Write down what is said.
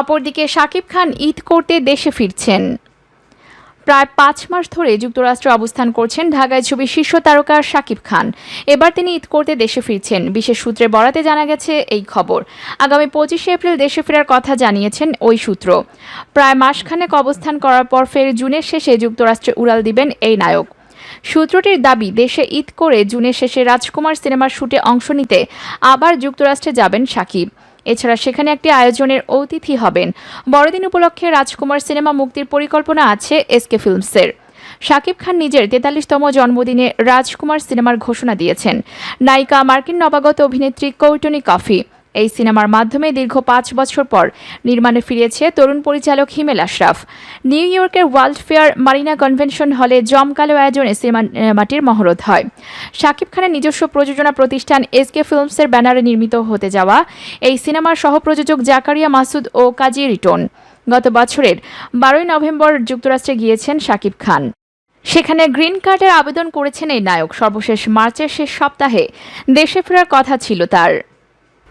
অপরদিকে শাকিব খান ঈদ করতে দেশে ফিরছেন। প্রায় পাঁচ মাস ধরে যুক্তরাষ্ট্রে অবস্থান করছেন ঢাকায় ছবি শীর্ষ তারকা শাকিব খান। এবার তিনি ঈদ করতে দেশে ফিরছেন। বিশেষ সূত্রে বরাতে জানা গেছে এই খবর। আগামী পঁচিশে এপ্রিল দেশে ফেরার কথা জানিয়েছেন ওই সূত্র। প্রায় মাসখানেক অবস্থান করার পর ফের জুনের শেষে যুক্তরাষ্ট্রে উড়াল দিবেন এই নায়ক। সূত্রটির দাবি, দেশে ঈদ করে জুনের শেষে রাজকুমার সিনেমার শুটে অংশ নিতে আবার যুক্তরাষ্ট্রে যাবেন সাকিব। এছাড়া সেখানে একটি আয়োজনের অতিথি হবেন। বড়দিন উপলক্ষে রাজকুমার সিনেমা মুক্তির পরিকল্পনা আছে এসকে ফিল্মসের। শাকিব খান নিজের তেতাল্লিশতম জন্মদিনে রাজকুমার সিনেমার ঘোষণা দিয়েছেন। নায়িকা মার্কিন নবাগত অভিনেত্রী কৌটনি কফি। এই সিনেমার মাধ্যমে দীর্ঘ পাঁচ বছর পর নির্মাণে ফিরেছে তরুণ পরিচালক হিমেল আশরাফ। নিউ ইয়র্কের ওয়ার্ল্ড ফেয়ার মারিনা কনভেনশন হলে জমকালো আয়োজনে সিনেমাটির মহরত হয়। শাকিব খানের নিজস্ব প্রযোজনা প্রতিষ্ঠান এসকে ফিল্মসের ব্যানারে নির্মিত হতে যাওয়া এই সিনেমার সহপ্রযোজক জাকারিয়া মাসুদ ও কাজী রিটন। গত বছরের বারোই নভেম্বর যুক্তরাষ্ট্রে গিয়েছেন শাকিব খান। সেখানে গ্রিন কার্ডের আবেদন করেছেন এই নায়ক। সর্বশেষ মার্চের শেষ সপ্তাহে দেশে ফেরার কথা ছিল তার।